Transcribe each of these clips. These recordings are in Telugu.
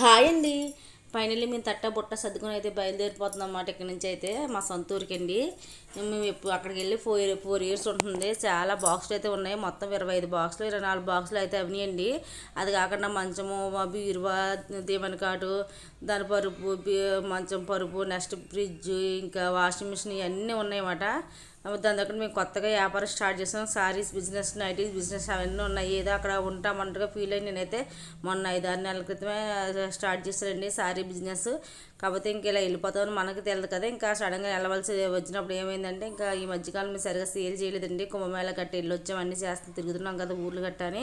హాయ్ అండి ఫైనల్లీ మేము తట్ట బుట్ట సర్దుకొని అయితే బయలుదేరిపోతున్నాం అన్నమాట ఇక్కడి నుంచి అయితే మా సొంత ఊరికి అండి మేము ఎప్పుడు అక్కడికి వెళ్ళి ఫోర్ ఫోర్ ఇయర్స్ ఉంటుంది. చాలా బాక్సులు అయితే ఉన్నాయి. మొత్తం ఇరవై ఐదు బాక్సులు ఇరవై నాలుగు బాక్సులు అయితే అండి అది కాకుండా మంచము బీరువా దీవెన కాటు దాని పరుపు మంచం పరుపు నెక్స్ట్ ఫ్రిడ్జ్ ఇంకా వాషింగ్ మిషన్ ఇవన్నీ ఉన్నాయన్నమాట. దాని దగ్గర మేము కొత్తగా వ్యాపారం స్టార్ట్ చేసాం. సారీస్ బిజినెస్ నైటీస్ బిజినెస్ అవన్నీ ఉన్నాయి. ఏదో అక్కడ ఉంటామంటగా ఫీల్ అయ్యి నేనైతే మొన్న ఐదారు నెలల క్రితమే స్టార్ట్ చేశానండి సారీ బిజినెస్. కాకపోతే ఇంక ఇలా వెళ్ళిపోతామని మనకు తెలియదు కదా. ఇంకా సడన్గా వెళ్ళవలసి వచ్చినప్పుడు ఏమైందంటే ఇంకా ఈ మధ్యకాలం మేము సరిగా సేల్ చేయలేదండి. కుంభమేళ గట్ట వెళ్ళొచ్చాం అన్నీ చేస్తాం తిరుగుతున్నాం కదా ఊర్లు గట్ట అని.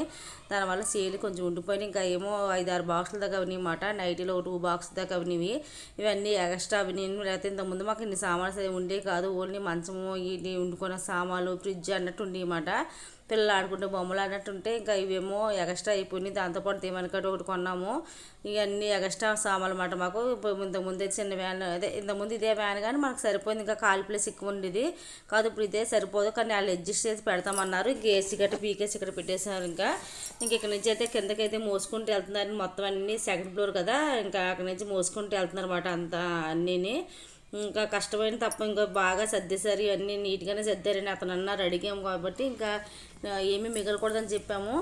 దానివల్ల సేల్ కొంచెం ఉండిపోయినాయి. ఇంకా ఏమో ఐదు ఆరు బాక్సుల దాకా అవినాయి మాట నైటీలో టూ బాక్స్ దాకా అవినవి ఇవన్నీ ఎక్స్ట్రా అవినాయి. లేకపోతే ఇంతకుముందు మాకు ఇన్ని సామాన్లు ఉండే కాదు. ఓన్లీ మంచము ఇది వండుకున్న సామాన్లు ఫ్రిడ్జ్ అన్నట్టు ఉండేమాట పిల్లలు ఆడుకుంటే బొమ్మలు అన్నట్టు ఉంటే ఇంకా ఇవేమో ఎగస్ట్రా అయిపోయినాయి. దాంతోపాటు తీమనకట్టు ఒకటి కొన్నాము. ఇవన్నీ ఎగస్ట్రా సామాన్లు అన్నమాట మాకు. ఇప్పుడు ఇంతకుముందు అయితే చిన్న వ్యాన్ అదే ఇంతకుముందు ఇదే వ్యాన్ కానీ మనకు సరిపోయింది. ఇంకా కాలు ప్లేస్ ఎక్కువ ఉండేది. కాదు ఇప్పుడు ఇదే సరిపోదు. కానీ వాళ్ళు అడ్జస్ట్ చేసి పెడతామన్నారు. ఇంక ఏసీ గట్ట పీకేసి ఇక్కడ పెట్టేశారు ఇంకా. ఇంక ఇక్కడ నుంచి అయితే కిందకైతే మోసుకుంటూ వెళ్తున్నారు మొత్తం అన్ని సెకండ్ ఫ్లోర్ కదా. ఇంకా అక్కడ నుంచి మోసుకుంటూ వెళ్తున్నారు అన్నమాట అంతా అన్నీని. ఇంకా కష్టమైన తప్ప ఇంకా బాగా సర్దేశారు ఇవన్నీ నీట్గానే సర్దారని అతను అన్నారు అడిగాము కాబట్టి ఇంకా ఏమీ మిగలకూడదని చెప్పాము.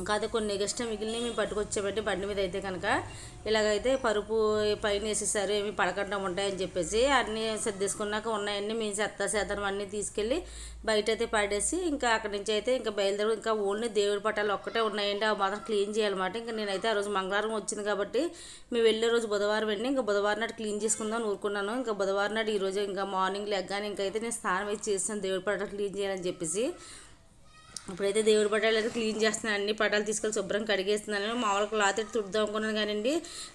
ఇంకా కొన్ని ఎగస్ట్రా మిగిలినవి మేము పట్టుకొచ్చామంటే బండి మీద అయితే కనుక ఇలాగైతే పరుపు పైన వేసేసారు ఏమి పడకుండా ఉంటాయని చెప్పేసి అన్నీ సర్దేసుకున్నాక ఉన్నాయన్నీ మేము చెత్త సేదనం అన్నీ తీసుకెళ్ళి బయట అయితే పడేసి ఇంకా అక్కడి నుంచి అయితే ఇంకా బయలుదేరి ఇంకా ఓన్లీ దేవుడి పట్టాలు ఒక్కటే ఉన్నాయండి. అవి మాత్రం క్లీన్ చేయాలన్నమాట. ఇంకా నేనైతే ఆ రోజు మంగళవారం వచ్చింది కాబట్టి మేము వెళ్ళే రోజు బుధవారం వెళ్ళి ఇంకా బుధవారం నాడు క్లీన్ చేసుకుందాం అని ఊరుకున్నాను. ఇంకా బుధవారం నాడు ఈరోజు ఇంకా మార్నింగ్ లెగ్గానే ఇంకైతే నేను స్నానం అయితే చేస్తాను దేవుడి పట్టాలు క్లీన్ చేయాలని చెప్పేసి. ఇప్పుడైతే దేవుడి పటాలు అయితే క్లీన్ చేస్తున్నాను అన్ని పటాలు తీసుకెళ్ళి శుభ్రం కడిగేస్తున్నాను. మామూలు క్లాత్ అయితే తుడుదాం అనుకున్నాను కానివ్వండి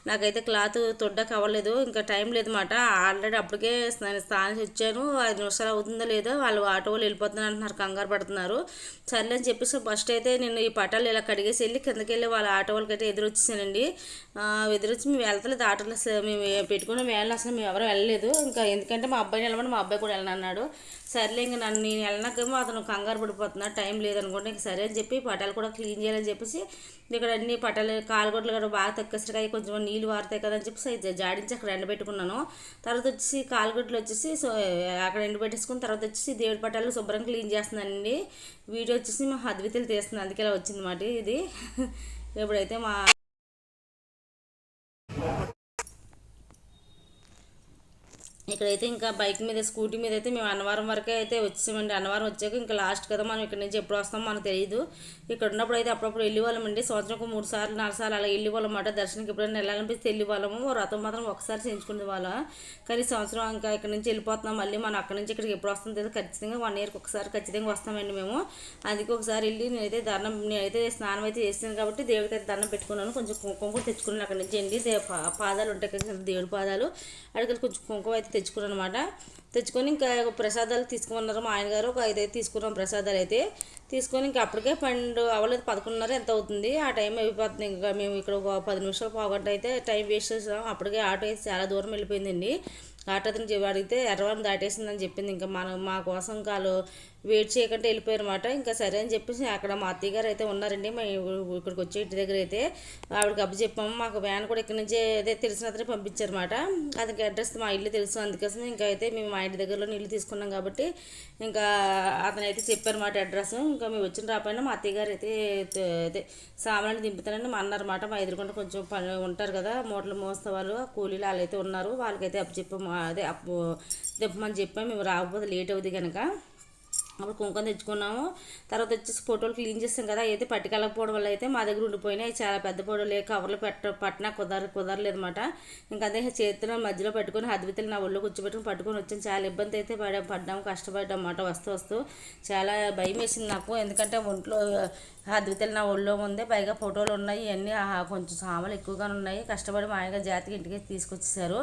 నాకైతే క్లాత్ తుడ్డకు అవ్వలేదు ఇంకా టైం లేదన్నమాట ఆల్రెడీ అప్పటికే స్థానానికి స్నానం వచ్చాను ఐదు నిమిషాలు అవుతుందో లేదో వాళ్ళు ఆటో వాళ్ళు వెళ్ళిపోతున్నారు అంటున్నారు కంగారు పడుతున్నారు. సర్లే అని చెప్పేసి ఫస్ట్ అయితే నేను ఈ పటాలు ఇలా కడిగేసి వెళ్ళి కిందకి వెళ్ళి వాళ్ళ ఆటో వాళ్ళకి అయితే ఎదురొచ్చి మేము వెళ్తలేదు ఆటోలు అసలు మేము పెట్టుకున్న వేళ అసలు మేము ఎవరు వెళ్ళలేదు. ఇంకా ఎందుకంటే మా అబ్బాయిని వెళ్ళమని మా అబ్బాయి కూడా వెళ్ళనన్నాడు. సర్లే ఇంకా నన్ను నేను వెళ్ళినాకేమో అతను కంగారు పడిపోతున్నాడు టైం లేదు అనుకోండి. ఇంక సరే అని చెప్పి పటాలు కూడా క్లీన్ చేయాలని చెప్పేసి ఇక్కడ అన్ని పటాలు కాలుగొడ్లు కూడా బాగా తక్కువ కొంచెం నీళ్ళు వారుతాయి కదా అని చెప్పేసి జాడించి అక్కడ ఎండబెట్టుకున్నాను. తర్వాత వచ్చేసి కాలుగొడ్లు వచ్చేసి సో అక్కడ ఎండబెట్టేసుకున్న తర్వాత వచ్చేసి దేవుడి పటాలు శుభ్రం క్లీన్ చేస్తున్నానండి. వీడియో వచ్చేసి మా అద్వితలు తీస్తుంది అందుకే ఇలా వచ్చింది మాట ఇది. ఇప్పుడైతే మా ఇక్కడైతే ఇంకా బైక్ మీద స్కూటీ మీద అయితే మేము అన్నవరం వరకే అయితే వచ్చామండి. అన్నవరం వచ్చాక ఇంకా లాస్ట్ కదా మనం ఇక్కడ నుంచి ఎప్పుడు వస్తాం మనకు తెలియదు ఇక్కడ ఉన్నప్పుడు అయితే అప్పుడప్పుడు వెళ్ళి వాళ్ళమండి సంవత్సరంకు మూడు సార్లు నాలుగు సార్లు అలా వెళ్ళి వాళ్ళం అన్నమాట దర్శనంకి ఎప్పుడైనా వెళ్ళాలనిపిస్తే వెళ్ళి వాళ్ళము రథం మాత్రం ఒకసారి చేయించుకునే వాళ్ళం. కానీ సంవత్సరం ఇంకా ఇక్కడ నుంచి వెళ్ళిపోతున్నాం. మళ్ళీ మనం అక్కడ నుంచి ఇక్కడికి ఎప్పుడు వస్తాం తెలియదు ఖచ్చితంగా వన్ ఇయర్కి ఒకసారి ఖచ్చితంగా వస్తామండి మేము. అందుకే ఒకసారి వెళ్ళి నేనైతే దండం నేనైతే స్నానం అయితే చేస్తాను కాబట్టి దేవుడికి అయితే దండం పెట్టుకున్నాను. కొంచెం కుంకుమ కూడా తెచ్చుకున్నాను అక్కడ నుంచి అండి. పా- పాదాలు ఉంటాయి కదా దేవుడి పాదాలు. అక్కడికి కొంచెం కుంకుమ అయితే తెచ్చుకున్నాను అనమాట తెచ్చుకొని ఇంకా ప్రసాదాలు తీసుకున్నారు మా ఆయన గారు ఒక ఐదైతే తీసుకున్నాం ప్రసాదాలు అయితే. తీసుకొని ఇంకా అప్పటికే పన్నెండు అవ్వలేదు పదకొండున్నర ఎంత అవుతుంది. ఆ టైం అయిపోతుంది. ఇంకా మేము ఇక్కడ ఒక పది నిమిషాలు పోగొట్ట అయితే టైం వేస్ట్ చేసాం. అప్పటికే ఆటో అయితే చాలా దూరం వెళ్ళిపోయిందండి. ఆటో అతను అడిగితే ఎర్రవరం దాటేసిందని చెప్పింది. ఇంకా మన మా కోసం కాలు వెయిట్ చేయకుండా వెళ్ళిపోయారనమాట ఇంకా సరే అని చెప్పేసి అక్కడ మా అత్తయ్య గారు అయితే ఉన్నారండి. మా ఇక్కడికి వచ్చే ఇంటి దగ్గర అయితే ఆవిడకి అప్పు చెప్పాము. మాకు వ్యాన్ కూడా ఇక్కడ నుంచి అదే తెలిసిన అతనే పంపించారనమాట అతనికి అడ్రస్ మా ఇల్లు తెలుసు. అందుకోసం ఇంకా అయితే మేము మా ఇంటి దగ్గరలో ఇల్లు తీసుకున్నాం కాబట్టి ఇంకా అతను అయితే చెప్పారన్నమాట అడ్రస్. ఇంకా మేము వచ్చిన రాపోయినా మా అత్తయ్య గారు అయితే అదే సామాన్లు దింపుతానని మా అన్నారన్నమాట. మా ఎదురుకుంటే కొంచెం పని ఉంటారు కదా మూటలు మోస్తే వాళ్ళు కూలీలు వాళ్ళు అయితే ఉన్నారు. వాళ్ళకైతే అప్పు చెప్పాము. అదే అప్పు దింపమని చెప్పాము. మేము రాకపోతే లేట్ అవుతుంది కనుక అప్పుడు కుంకుమ తెచ్చుకున్నాము. తర్వాత వచ్చేసి ఫోటోలు క్లీన్ చేస్తాం కదా అయితే పట్టుకెళ్ళకపోవడం వల్ల అయితే మా దగ్గర ఉండిపోయినాయి. చాలా పెద్ద ఫోటోలు కవర్లు పెట్ట పట్టినా కుదర కుదరలేదు అనమాట ఇంకా అదే చేతిలో మధ్యలో పెట్టుకొని అద్వితలు నా ఒళ్ళు కూర్చోబెట్టుకుని పట్టుకొని వచ్చాను. చాలా ఇబ్బంది అయితే పడ పడ్డాము కష్టపడ్డాం అన్నమాట వస్తూ వస్తూ. చాలా భయం వేసింది నాకు. ఎందుకంటే ఒంట్లో అద్వితలు నా ఒళ్ళో ఉంది పైగా ఫోటోలు ఉన్నాయి ఇవన్నీ కొంచెం సామాన్లు ఎక్కువగానే ఉన్నాయి. కష్టపడి మా ఆయన జాతికి ఇంటికి తీసుకొచ్చేసారు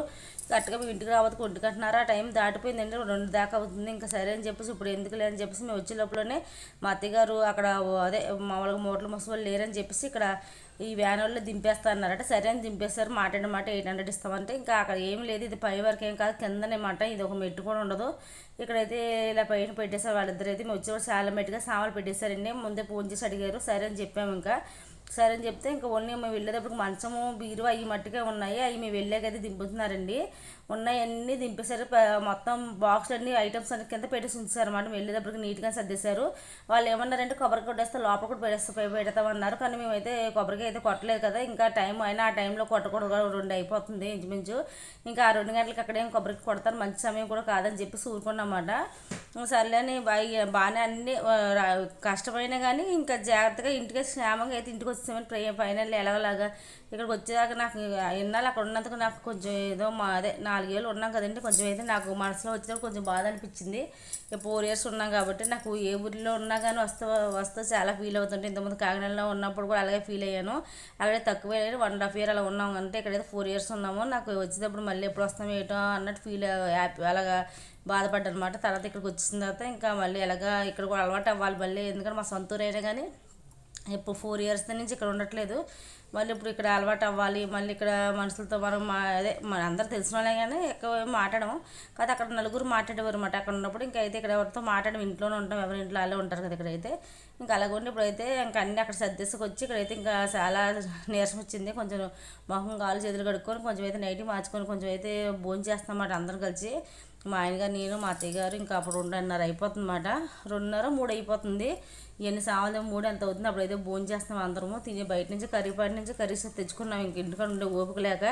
కరెక్ట్గా మేము ఇంటికి రావద్దు కొట్టుకుంటున్నారా ఆ టైం దాటిపోయిందండి రెండు దాకా అవుతుంది. ఇంకా సరే అని చెప్పేసి ఇప్పుడు ఎందుకు లేదని చెప్పేసి మేము వచ్చే లోపలనే మా అత్తగారు అక్కడ అదే మామూలుగా మూటలు మోసం లేరని చెప్పేసి ఇక్కడ ఈ వ్యాన్ వాళ్ళు దింపేస్తా అన్నారట. సరే అని దింపేస్తారు మాట మాట ఎయిట్ హండ్రెడ్ ఇస్తామంటే ఇంకా అక్కడ ఏం లేదు. ఇది పై వరకు ఏం కాదు. కిందనే మాట. ఇది ఒక మెట్టు కూడా ఉండదు. ఇక్కడైతే ఇలా పైన పెట్టేశారు. వాళ్ళిద్దరైతే అయితే మేము వచ్చేవారు చాలా మెట్టుగా సామాన్లు పెట్టేశారండి ముందే ఫోన్ చేసి అడిగారు. సరే అని చెప్పాము ఇంకా. సరే అని చెప్తే ఇంకా ఓన్లీ మేము వెళ్ళేటప్పుడు మంచము బీరువా అవి మట్టుగా ఉన్నాయి. అవి మేము వెళ్ళాకైతే దింపుతున్నారండి. ఉన్నాయన్నీ దింపేశారు. మొత్తం బాక్స్ అన్ని ఐటమ్స్ అన్ని కింద పెట్టేసి ఉంచారు అన్నమాట వెళ్ళేటప్పటికి నీట్గా సర్దేశారు. వాళ్ళు ఏమన్నారంటే కొబ్బరి కొట్టేస్తే లోపల కూడా పెడేస్తా పెడతామన్నారు. కానీ మేమైతే కొబ్బరికి అయితే కొట్టలేదు కదా. ఇంకా టైం అయినా ఆ టైంలో కొట్టకూడదు రెండు అయిపోతుంది ఇంచుమించు. ఇంకా ఆ రెండు గంటలకి అక్కడేం కొబ్బరికి కొడతారు. మంచి సమయం కూడా కాదని చెప్పి ఊరుకున్నమాట సర్లే అని బాగా బాగానే అన్ని కష్టమైనా కానీ ఇంకా జాగ్రత్తగా ఇంటికి క్షేమంగా అయితే ఇంటికి వచ్చేసామని ప్రే ఫైనల్ ఎలాగలాగా ఇక్కడికి వచ్చేదాకా నాకు ఎన్నాళ్ళు అక్కడ ఉన్నందుకు నాకు కొంచెం ఏదో మా అదే నాలుగేళ్ళు ఉన్నాం కదండి కొంచెం అయితే నాకు మనసులో వచ్చేటప్పుడు కొంచెం బాధ అనిపించింది. ఇక ఫోర్ ఇయర్స్ ఉన్నాం కాబట్టి నాకు ఏ ఊరిలో ఉన్నా కానీ వస్తూ వస్తూ చాలా ఫీల్ అవుతుంటే ఇంతకుముందు కాకినాడలో ఉన్నప్పుడు కూడా అలాగే ఫీల్ అయ్యాను. అలాగే తక్కువ వన్ అండ్ హాఫ్ ఇయర్ అలా ఉన్నాం అంటే ఇక్కడైతే ఫోర్ ఇయర్స్ ఉన్నాము. నాకు వచ్చేటప్పుడు మళ్ళీ ఎప్పుడు వస్తాం ఏటో అన్నట్టు ఫీల్ హ్యాపీ అలాగా బాధపడ్డా అనమాట తర్వాత ఇక్కడికి వచ్చిన తర్వాత ఇంకా మళ్ళీ ఎలాగా ఇక్కడ కూడా అలవాటు అవ్వాలి మళ్ళీ ఎందుకంటే మా సొంత అయినా కానీ ఇప్పుడు ఫోర్ ఇయర్స్ నుంచి ఇక్కడ ఉండట్లేదు. మళ్ళీ ఇప్పుడు ఇక్కడ అలవాటు అవ్వాలి. మళ్ళీ ఇక్కడ మనుషులతో మనం మా అదే మన అందరు తెలిసిన వాళ్ళే కానీ ఎక్కువ మాట్లాడము. కాదు అక్కడ నలుగురు మాట్లాడేవారు అనమాట అక్కడ ఉన్నప్పుడు ఇంకా అయితే ఇక్కడ ఎవరితో మాట్లాడము. ఇంట్లోనే ఉంటాం. ఎవరి ఇంట్లో అలా ఉంటారు కదా ఇక్కడైతే. ఇంకా అలాగ ఉండి ఇప్పుడైతే ఇంకా అన్నీ అక్కడ సర్దేసుకు వచ్చి ఇక్కడైతే ఇంకా చాలా నీరసం వచ్చింది. కొంచెం మొహం కాలు చేతులు కడుక్కొని కొంచెం అయితే నైట్ మార్చుకొని కొంచెం అయితే భోజనం చేస్తామన్నమాట అందరం కలిసి. మా ఆయన గారు నేను మా అత్తయ్య గారు ఇంకా అప్పుడు రెండున్నర అయిపోతుంది అన్నమాట రెండున్నర మూడు అయిపోతుంది. ఇవన్నీ సామాన్లు మూడు ఎంత అవుతుంది? అప్పుడైతే భోజనం చేస్తాం అందరము. తిని బయట నుంచి కర్రీపాటి నుంచి కర్రీస్ తెచ్చుకున్నాం. ఇంక ఇంటికాడ ఉండే ఓపిక లేక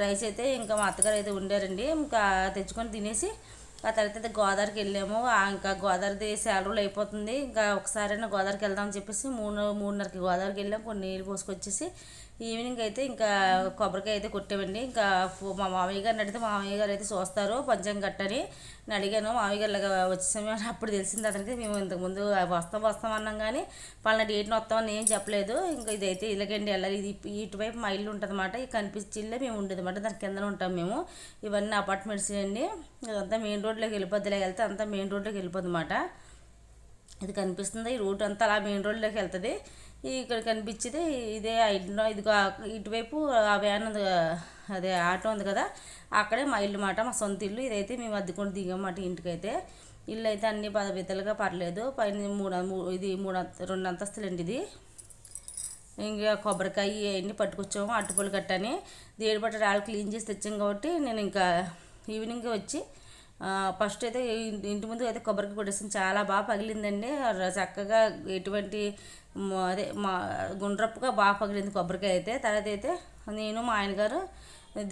రైస్ అయితే ఇంకా మా అత్తగారు అయితే ఉండారండి. ఇంకా తెచ్చుకొని తినేసి ఆ తర్వాత అయితే గోదావరికి వెళ్ళాము. ఇంకా గోదావరిది శాలరీలు అయిపోతుంది. ఇంకా ఒకసారైనా గోదావరికి వెళ్దామని చెప్పేసి మూడు మూడున్నరకి గోదావరికి వెళ్ళాము కొన్ని నీళ్ళు పోసుకొచ్చేసి ఈవినింగ్ అయితే ఇంకా కొబ్బరికాయ అయితే కొట్టామండి. ఇంకా మా మామయ్య గారిని అడిగితే మా మామయ్య గారు అయితే చూస్తారు పంచం కట్టని నేను అడిగాను. మామయ్య గారు ఇలాగా అప్పుడు తెలిసింది అతనికి మేము ఇంతకుముందు వస్తాం వస్తాం అన్నాం కానీ పలానా డేట్ని వస్తామని ఏం చెప్పలేదు. ఇంకా ఇదైతే ఇలాగండి వెళ్ళాలి ఇది ఇటువైపు మా ఇల్లు ఉంటుంది అనమాట ఈ కనిపించే ఇల్లే మేము ఉండేది అనమాట దాని కింద ఉంటాం మేము. ఇవన్నీ అపార్ట్మెంట్స్ అండి. ఇదంతా మెయిన్ రోడ్లోకి వెళ్ళిపోద్ది ఇలా వెళ్తే అంతా మెయిన్ రోడ్లోకి వెళ్ళిపోద్ది అనమాట ఇది కనిపిస్తుంది ఈ రూట్ అంతా అలా మెయిన్ రోడ్లోకి వెళ్తుంది. ఇక్కడ కనిపించేది ఇదే ఇంట్లో ఇదిగో ఇటువైపు ఆ వ్యాన్ ఉంది అదే ఆటో ఉంది కదా అక్కడే మా ఇల్లు మాట మా సొంత ఇల్లు. ఇదైతే మేము అద్దెకొని దిగామాట ఇంటికైతే. ఇల్లు అయితే అన్ని పదబిద్దలుగా పర్లేదు. పైన మూడు ఇది మూడు అంత- రెండు అంతస్తులు అండి ఇది. ఇంకా కొబ్బరికాయ అవన్నీ పట్టుకొచ్చాము అట్టుపొలు కట్టని. దేడిపట్ట రాళ్ళు క్లీన్ చేసి తెచ్చాం కాబట్టి నేను ఇంకా ఈవినింగ్ వచ్చి ఫస్ట్ అయితే ఇంటి ముందు అయితే కొబ్బరికాయ కొట్టేసింది. చాలా బాగా పగిలిందండి. చక్కగా ఎటువంటి అదే మా గుండ్రప్పుగా బాగా పగిలింది కొబ్బరికాయ అయితే. తర్వాత అయితే నేను మా ఆయన గారు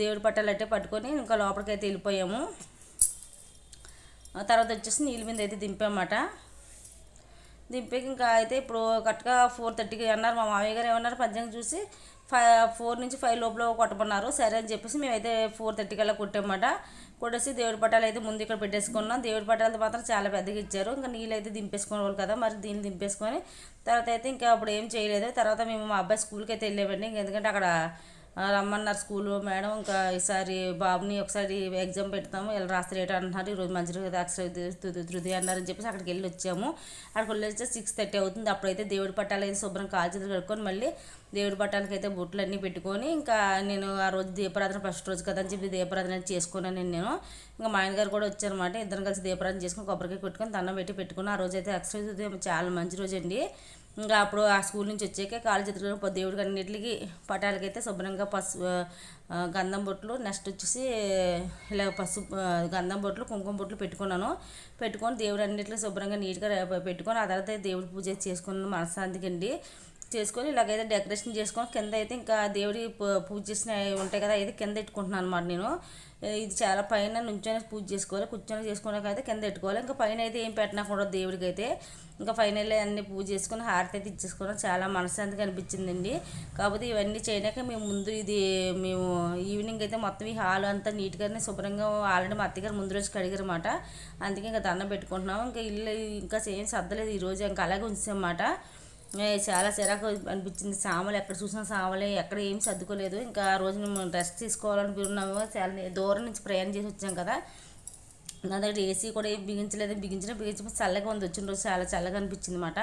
దేవుడి పట్టాలు అట్టే పట్టుకొని ఇంకా లోపలికి అయితే వెళ్ళిపోయాము తర్వాత వచ్చేసి నీళ్ళ మీద అయితే దింపామన్నమాట దింపాక ఇంకా అయితే ఇప్పుడు కరెక్ట్గా ఫోర్ థర్టీకి అన్నారు. మా మామయ్య గారు ఏమన్నారు? పద్దెనిమిది చూసి ఫైవ్ ఫోర్ నుంచి ఫైవ్ లోపల కొట్టమన్నారు. సరే అని చెప్పేసి మేమైతే ఫోర్ థర్టీకి అలా కొట్టామన్నమాట కొట్టేసి దేవుడి పటాలు అయితే ముందు ఇక్కడ పెట్టేసుకున్నాం. దేవుడి పటాలు మాత్రం చాలా పెద్దగా ఇచ్చారు. ఇంకా నీళ్ళు అయితే దింపేసుకోవాలి కదా మరి దీన్ని దింపేసుకొని తర్వాత అయితే ఇంకా అప్పుడు ఏం చేయలేదు. తర్వాత మేము మా అబ్బాయి స్కూల్కి అయితే వెళ్ళామండి ఎందుకంటే అక్కడ రమ్మన్నారు స్కూలు మేడం ఇంకా ఈసారి బాబుని ఒకసారి ఎగ్జామ్ పెడతాము ఇలా రాస్తారు అంటున్నారు. ఈరోజు మంచి రోజు అక్షర తృది అన్నారని చెప్పేసి అక్కడికి వెళ్ళి వచ్చాము. అక్కడికి వెళ్ళి వచ్చి సిక్స్ థర్టీ అవుతుంది. అప్పుడైతే దేవుడి పట్టాలు అయితే శుభ్రం కాల్చేతులు కడుక్కొని మళ్ళీ దేవుడి పట్టానికి అయితే బొట్లు అన్నీ పెట్టుకొని ఇంకా నేను ఆ రోజు దీపారాధన ఫస్ట్ రోజు కదా అని చెప్పి దీపారాధన చేసుకున్నాను నేను. ఇంకా మా ఆయన గారు కూడా వచ్చారనమాట ఇద్దరం కలిసి దీపారాధన చేసుకొని కొబ్బరికాయ కొట్టుకొని దండం పెట్టి పెట్టుకుని ఆ రోజు అయితే అక్షర చాలా మంచి రోజు అండి. ఇంకా అప్పుడు ఆ స్కూల్ నుంచి వచ్చాక కాలు చేతులు దేవుడికి అన్నిటికి పటాలకి అయితే శుభ్రంగా పసు గంధం బొట్లు నెక్స్ట్ వచ్చేసి ఇలా పసుపు గంధం బొట్లు కుంకుమ బొట్లు పెట్టుకున్నాను. పెట్టుకొని దేవుడు అన్నిటికీ శుభ్రంగా నీట్గా పెట్టుకొని ఆ తర్వాత దేవుడి పూజ చేసుకున్నాను మనశ్శాంతికి అండి. చేసుకొని ఇలాగైతే డెకరేషన్ చేసుకొని కింద అయితే ఇంకా దేవుడి పూజ చేసిన ఉంటాయి కదా అయితే కింద పెట్టుకుంటున్నాను అనమాట నేను. ఇది చాలా పైన నుంచొని పూజ చేసుకోవాలి కూర్చొని చేసుకున్నాక అయితే కింద పెట్టుకోవాలి. ఇంకా పైన అయితే ఏం పెట్టినా కూడా దేవుడికి అయితే ఇంకా ఫైనల్ అన్ని పూజ చేసుకుని హారతి అయితే ఇచ్చేసుకోవడం చాలా మనశ్శాంతిగా అనిపించిందండి. కాకపోతే ఇవన్నీ చేయడాక మేము ముందు ఇది మేము ఈవినింగ్ అయితే మొత్తం ఈ హాల్ అంతా నీట్గానే శుభ్రంగా ఆల్రెడీ మా అత్తగారు ముందు రోజు కడిగారన్నమాట. అందుకే ఇంకా దండం పెట్టుకుంటున్నాం ఇంకా ఇల్లు ఇంకా సేమ్ సర్దలేదు ఈరోజు ఇంకా అలాగే ఉంచామన్నమాట చాలా చిరాకు అనిపించింది. సామలు ఎక్కడ చూసినా సామలే ఎక్కడ ఏం సర్దుకోలేదు. ఇంకా ఆ రోజు మేము రెస్ట్ తీసుకోవాలనుకున్నాము చాలా దూరం నుంచి ప్రయాణం చేసి వచ్చాం కదా. నా దగ్గర ఏసీ కూడా ఏం బిగించలేదు. బిగించిన బిగించి చల్లగా ఉంది. వచ్చిన రోజు చాలా చల్లగా అనిపించింది అనమాట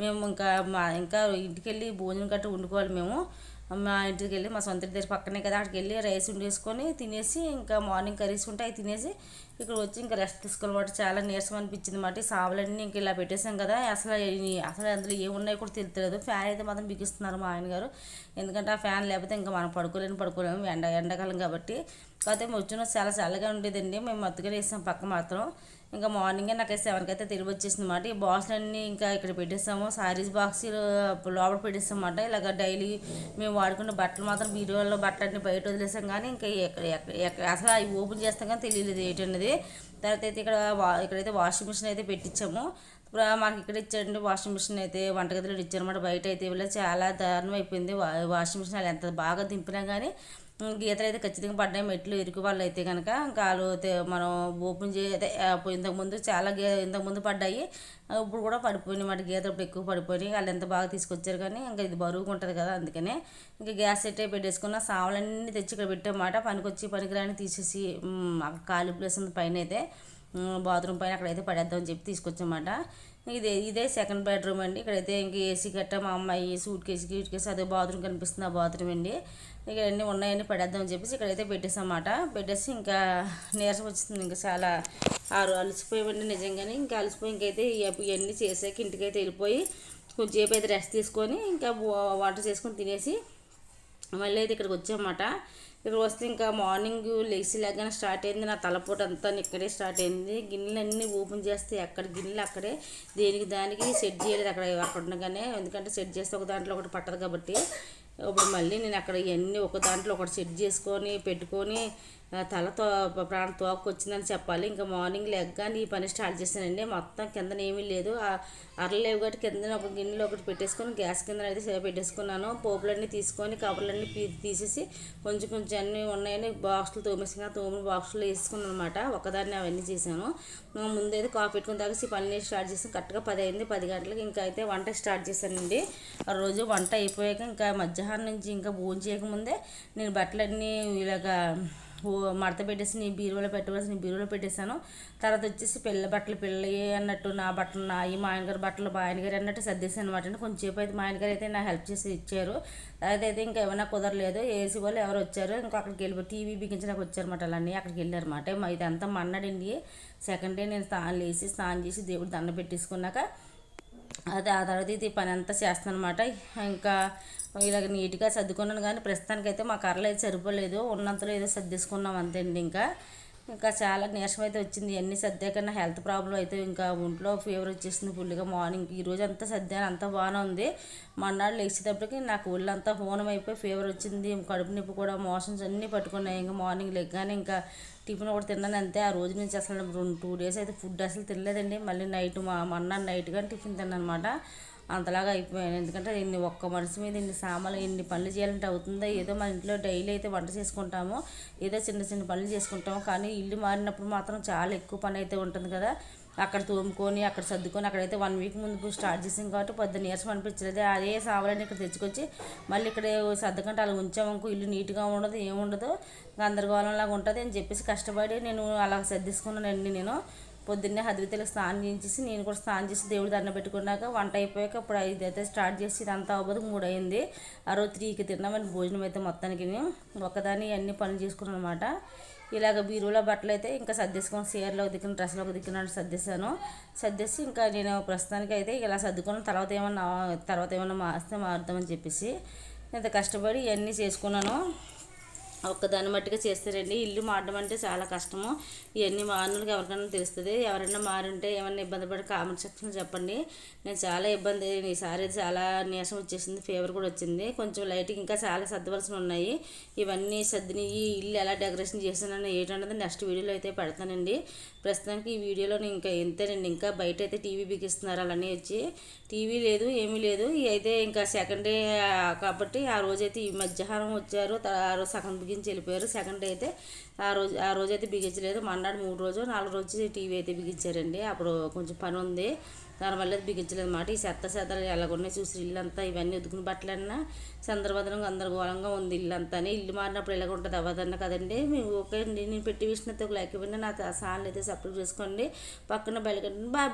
మేము ఇంకా మా ఇంకా ఇంటికి వెళ్ళి భోజనం గట్రా వండుకోవాలి మేము. మా ఇంటికి వెళ్ళి మా సొంత దగ్గర పక్కనే కదా. అక్కడికి వెళ్ళి రైస్ వండేసుకొని తినేసి ఇంకా మార్నింగ్ కర్రీస్ ఉంటే అవి తినేసి ఇక్కడ వచ్చి ఇంకా రెస్ట్ తీసుకోవాలన్నమాట చాలా నీరసం అనిపించింది మాట. సావులన్నీ ఇంక ఇలా పెట్టేసాం కదా. అసలు అసలు అందులో ఏమున్నాయో కూడా తెలియలేదు ఫ్యాన్ అయితే మాత్రం బిగిస్తున్నారు మా ఆయన గారు. ఎందుకంటే ఆ ఫ్యాన్ లేకపోతే ఇంకా మనం పడుకోలేని పడుకోలేము ఎండ ఎండాకాలం కాబట్టి. కాకపోతే వచ్చిన చాలా చల్లగా ఉండేదండి. మేము మత్తుగా వేసాం పక్క మాత్రం. ఇంకా మార్నింగే నాకు సెవెన్కి అయితే తిరిగి వచ్చేసింది అనమాట ఈ బాక్స్లన్నీ ఇంకా ఇక్కడ పెట్టేసాము. సారీస్ బాక్స్ లోపల పెట్టేసామన్నమాట ఇలాగ డైలీ మేము వాడుకున్న బట్టలు మాత్రం బీరువాలో బట్టలన్నీ బయట వదిలేసాం. కానీ ఇంకా ఎక్కడ ఎక్కడ ఎక్కడ అసలు అవి ఓపెన్ చేస్తాం కానీ తెలియలేదు ఏంటన్నది. తర్వాత అయితే ఇక్కడ వా ఇక్కడైతే వాషింగ్ మిషన్ అయితే పెట్టించాము. ఇప్పుడు మాకు ఇక్కడ ఇచ్చారండి వాషింగ్ మిషన్ అయితే వంటగదిలో ఇచ్చారన్నమాట బయట అయితే. ఇలా చాలా దారుణం అయిపోయింది. వాషింగ్ మిషన్ వాళ్ళు ఎంత బాగా దింపినా కానీ గీతలు అయితే ఖచ్చితంగా పడ్డాయి మెట్లు ఇరుకు వాళ్ళు అయితే కనుక ఇంకా వాళ్ళు మనం ఓపెన్ చే ఇంతకుముందు చాలా గే ఇంతకుముందు పడ్డాయి. ఇప్పుడు కూడా పడిపోయినాయి మాట గీతలు ఇప్పుడు ఎక్కువ పడిపోయినాయి. వాళ్ళు ఎంత బాగా తీసుకొచ్చారు కానీ ఇంకా ఇది బరువుగా ఉంటుంది కదా అందుకనే ఇంకా గ్యాస్ సెట్ పెట్టేసుకున్న సావులన్నీ తెచ్చి ఇక్కడ పెట్టామాట పనికొచ్చి పనికిరాని తీసేసి ఖాళీ ప్లేస్ ఉంది పైన అయితే బాత్రూమ్ పైన అక్కడైతే పడేద్దామని చెప్పి తీసుకొచ్చామాట ఇదే ఇదే సెకండ్ బెడ్రూమ్ అండి. ఇక్కడైతే ఇంక ఏసీ గట్ట మా అమ్మాయి సూట్ కేసు గీట్ కేసు అదే బాత్రూమ్ కనిపిస్తుంది ఆ బాత్రూమ్ అండి. ఇక్కడ అన్నీ ఉన్నాయని పడేద్దామని చెప్పేసి ఇక్కడైతే పెట్టేసామాట పెట్టేసి ఇంకా నీరసం వచ్చింది ఇంకా చాలా ఆరు అలసిపోయామండి నిజంగానే. ఇంకా అలసిపోయి ఇంకైతే ఇవన్నీ చేసాక ఇంటికైతే వెళ్ళిపోయి కొంచెంసేపు అయితే రెస్ట్ తీసుకొని ఇంకా వాటర్ చేసుకొని తినేసి మళ్ళీ అయితే ఇక్కడికి వచ్చామన్నమాట. ఇక్కడ వస్తే ఇంకా మార్నింగ్ లేచి లేగానే స్టార్ట్ అయింది. నా తలపోటు అంతా ఇక్కడే స్టార్ట్ అయింది. గిన్నెలన్నీ ఓపెన్ చేస్తే అక్కడ గిన్నెలు అక్కడే దేనికి దానికి సెట్ చేయలేదు అక్కడ అక్కడ ఉండగానే. ఎందుకంటే సెట్ చేస్తే ఒక దాంట్లో ఒకటి పట్టదు కాబట్టి. ఇప్పుడు మళ్ళీ నేను అక్కడ ఇవన్నీ ఒక దాంట్లో ఒకటి సెట్ చేసుకొని పెట్టుకొని తల తో ప్రాణ తోకొచ్చిందని చెప్పాలి. ఇంకా మార్నింగ్ లెగ్గానే ఈ పని స్టార్ట్ చేశానండి. మొత్తం కిందన ఏమీ లేదు. ఆ అరలేవు కాబట్టి కిందన ఒక గిన్నెలో ఒకటి పెట్టేసుకొని గ్యాస్ కింద అయితే పెట్టేసుకున్నాను. పోపులన్నీ తీసుకొని కవర్లన్నీ పీ తీసేసి కొంచెం కొంచెం అన్నీ ఉన్నాయని బాక్సులు తోమేసి తోమిన బాక్సులు వేసుకున్నాను అనమాట ఒకదాన్ని అవన్నీ చేశాను. ముందైతే కాఫీ పెట్టుకుని తాగేసి పని స్టార్ట్ చేసి కరెక్ట్గా పది అయింది పది గంటలకు ఇంకా అయితే వంట స్టార్ట్ చేశానండి. ఆ రోజు వంట అయిపోయాక ఇంకా మధ్యాహ్నం నుంచి ఇంకా భోజనం చేయకముందే నేను బట్టలన్నీ ఇలాగా మడత పెట్టేసి నీ బీరువాలో పెట్టవలసి నీ బీరువాలో పెట్టేశాను. తర్వాత వచ్చేసి పిల్ల బట్టలు పిల్లయి అన్నట్టు నా బట్టలు నా ఈ మా ఆయనగారు బట్టలు మా ఆయనగారు అన్నట్టు సర్దేశాను అనమాట అంటే కొంచెంసేపు అయితే మా ఆయనగారు అయితే నా హెల్ప్ చేసి ఇచ్చారు. తర్వాత అయితే ఇంకా ఏమైనా కుదరలేదు. ఏసీ వాళ్ళు ఎవరు వచ్చారు? ఇంకా అక్కడికి వెళ్ళి టీవీ బిగించడానికి వచ్చారన్నమాట అలానే అక్కడికి వెళ్ళారన్నమాట. ఇదంతా మన్నాడండి. సెకండ్ డే నేను స్నానం లేచి స్నానం చేసి దేవుడు దండ పెట్టేసుకున్నాక అది ఆ తర్వాత ఇది పని అంతా చేస్తాను అనమాట ఇంకా ఇలాగ నీట్గా సర్దుకున్నాను కానీ ప్రస్తుతానికైతే మా కర్రలు అయితే సరిపోలేదు. ఉన్నంతలో ఏదో సర్దేసుకున్నాం అంతేండి ఇంకా. ఇంకా చాలా నీరసం అయితే వచ్చింది. ఎన్ని సర్దాకన్నా హెల్త్ ప్రాబ్లం అయితే ఇంకా ఒంట్లో ఫీవర్ వచ్చేసింది ఫుల్గా మార్నింగ్. ఈ రోజు అంతా సర్దాను. అంతా బాగానే ఉంది. మన్నాడు లేచేటప్పటికి నాకు ఒళ్ళంతా హోనం అయిపోయి ఫీవర్ వచ్చింది. కడుపు నొప్పి కూడా మోషన్స్ అన్నీ పట్టుకున్నాయి. ఇంకా మార్నింగ్ లెగ్గానే ఇంకా టిఫిన్ ఒకటి తిన్నాను అంతే. ఆ రోజు నుంచి అసలు రెండు టూ డేస్ అయితే ఫుడ్ అసలు తినలేదండి. మళ్ళీ నైట్ మా మొన్న నైట్ కానీ టిఫిన్ తిన్నాను అనమాట అంతలాగా అయిపోయాను. ఎందుకంటే ఇన్ని ఒక్క మనిషి మీద ఇన్ని సామాన్లు ఇన్ని పనులు చేయాలంటే అవుతుందా ఏదో మన ఇంట్లో డైలీ అయితే వంట చేసుకుంటాము. ఏదో చిన్న చిన్న పనులు చేసుకుంటాము. కానీ ఇల్లు మారినప్పుడు మాత్రం చాలా ఎక్కువ పని అయితే ఉంటుంది కదా. అక్కడ తోముకొని అక్కడ సర్దుకొని అక్కడైతే వన్ వీక్ ముందు స్టార్ట్ చేసాం కాబట్టి పొద్దున్న నీరసం అనిపించలేదు. అదే సావాలని ఇక్కడ తెచ్చుకొచ్చి మళ్ళీ ఇక్కడ సర్దుకంటే అలా ఉంచామనుకో ఇల్లు నీట్గా ఉండదు ఏముండదు గందరగోళంలాగా ఉంటుంది అని చెప్పేసి కష్టపడి నేను అలా సర్దిసుకున్నానండి నేను. పొద్దున్నే హద్వితలకు స్నానం చేయించేసి నేను కూడా స్నానం చేసి దేవుడి దండ పెట్టుకున్నాక వంట అయిపోయాక అప్పుడు ఐదు అయితే స్టార్ట్ చేసి ఇదంతా అవ్వదు మూడు అయింది. ఆ రోజు త్రీకి తిన్నామని భోజనం అయితే మొత్తానికి ఒకదాని అన్ని పనులు చేసుకున్నాను అనమాట ఇలాగ బీరువులో బట్టలు అయితే ఇంకా సర్దేసుకొని చీరలోకి దిక్కిన డ్రెస్లో దిక్కిన సర్దేశాను. సర్దేసి ఇంకా నేను ప్రస్తుతానికి అయితే ఇలా సర్దుకున్నాను తర్వాత ఏమన్నా తర్వాత ఏమన్నా మాస్తే మారుతామని చెప్పేసి ఇంత కష్టపడి ఇవన్నీ చేసుకున్నాను. ఒక్కదాన్ని మట్టిగా చేస్తారండి. ఇల్లు మారడం అంటే చాలా కష్టము. ఇవన్నీ మారినకి ఎవరికైనా తెలుస్తుంది. ఎవరైనా మారుంటే ఏమైనా ఇబ్బంది పడి కామెంట్ సెక్షన్లో చెప్పండి. నేను చాలా ఇబ్బంది ఈసారి చాలా నీరసం వచ్చేసింది. ఫీవర్ కూడా వచ్చింది. కొంచెం లైట్గా ఇంకా చాలా సర్దవలసిన ఉన్నాయి. ఇవన్నీ సర్దిని ఈ ఇల్లు ఎలా డెకరేషన్ చేశానని ఏంటన్నది నెక్స్ట్ వీడియోలో అయితే పెడతానండి. ప్రస్తుతానికి ఈ వీడియోలో ఇంకా ఎంతేనండి ఇంకా బయట అయితే టీవీ బిగిస్తున్నారు అలానే వచ్చి టీవీ లేదు ఏమీ లేదు. అయితే ఇంకా సెకండ్ డే కాబట్టి ఆ రోజైతే ఈ మధ్యాహ్నం వచ్చారు. ఆ రోజు సగం బిగించి వెళ్ళిపోయారు. సెకండ్ డే అయితే ఆ రోజు ఆ రోజు అయితే బిగించలేదు. మన్నాడు మూడు రోజు నాలుగు రోజు టీవీ అయితే బిగించారండి. అప్పుడు కొంచెం పని ఉంది దానివల్ల అది బిగించలేదు అన్నమాట ఈ చెత్త చెత్తలు ఎలాగున్నాయి చూసి ఇల్లంతా ఇవన్నీ ఉతుకుని బట్టలన్నా చంద్రభద్రం గందరగోళంగా ఉంది ఇల్లంతా ఇల్లు మారినప్పుడు ఇలా ఉంటుంది అవ్వదన్న కదండి. మేము ఓకే అండి. నేను పెట్టి విషయంతో ఒక లైక్ ఇవ్వండి. నా సాన్లు అయితే సబ్స్క్రైబ్ చేసుకోండి. పక్కన బెల్ బాయ్ బాయ్.